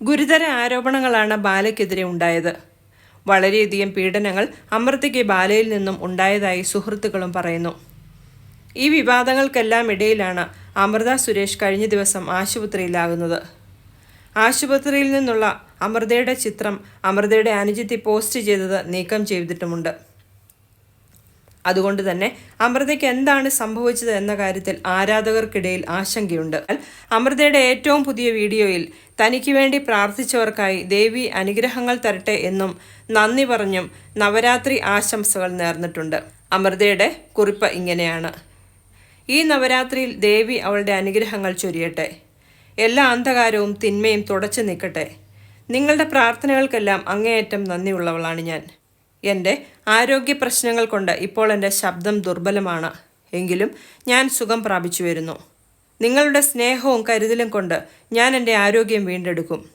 ഗുരുതര ആരോപണങ്ങളാണ് ബാലയ്ക്കെതിരെ ഉണ്ടായത്. വളരെയധികം പീഡനങ്ങൾ അമൃതയ്ക്ക് ബാലയിൽ നിന്നും ഉണ്ടായതായി സുഹൃത്തുക്കളും പറയുന്നു. ഈ വിവാദങ്ങൾക്കെല്ലാം ഇടയിലാണ് അമൃത സുരേഷ് കഴിഞ്ഞ ദിവസം ആശുപത്രിയിലാകുന്നത്. ആശുപത്രിയിൽ നിന്നുള്ള അമൃതയുടെ ചിത്രം അമൃതയുടെ അനുജിത്തി പോസ്റ്റ് ചെയ്തത് നീക്കം ചെയ്തിട്ടുമുണ്ട്. അതുകൊണ്ട് തന്നെ അമൃതയ്ക്ക് എന്താണ് സംഭവിച്ചത് എന്ന കാര്യത്തിൽ ആരാധകർക്കിടയിൽ ആശങ്കയുണ്ട്. അമൃതയുടെ ഏറ്റവും പുതിയ വീഡിയോയിൽ തനിക്ക് വേണ്ടി പ്രാർത്ഥിച്ചവർക്കായി ദേവി അനുഗ്രഹങ്ങൾ തരട്ടെ എന്നും നന്ദി പറഞ്ഞും നവരാത്രി ആശംസകൾ നേർന്നിട്ടുണ്ട്. അമൃതയുടെ കുറിപ്പ് ഇങ്ങനെയാണ്. ഈ നവരാത്രിയിൽ ദേവി അവളുടെ അനുഗ്രഹങ്ങൾ ചൊരിയട്ടെ. എല്ലാ അന്ധകാരവും തിന്മയും തുടച്ചു നിൽക്കട്ടെ നിങ്ങളുടെ പ്രാർത്ഥനകൾക്കെല്ലാം അങ്ങേയറ്റം നന്ദിയുള്ളവളാണ് ഞാൻ. എന്റെ ആരോഗ്യ പ്രശ്നങ്ങൾ കൊണ്ട് ഇപ്പോൾ എന്റെ ശബ്ദം ദുർബലമാണ്. എങ്കിലും ഞാൻ സുഖം പ്രാപിച്ചു വരുന്നു. നിങ്ങളുടെ സ്നേഹവും കരുതലും കൊണ്ട് ഞാൻ എന്റെ ആരോഗ്യം വീണ്ടെടുക്കും.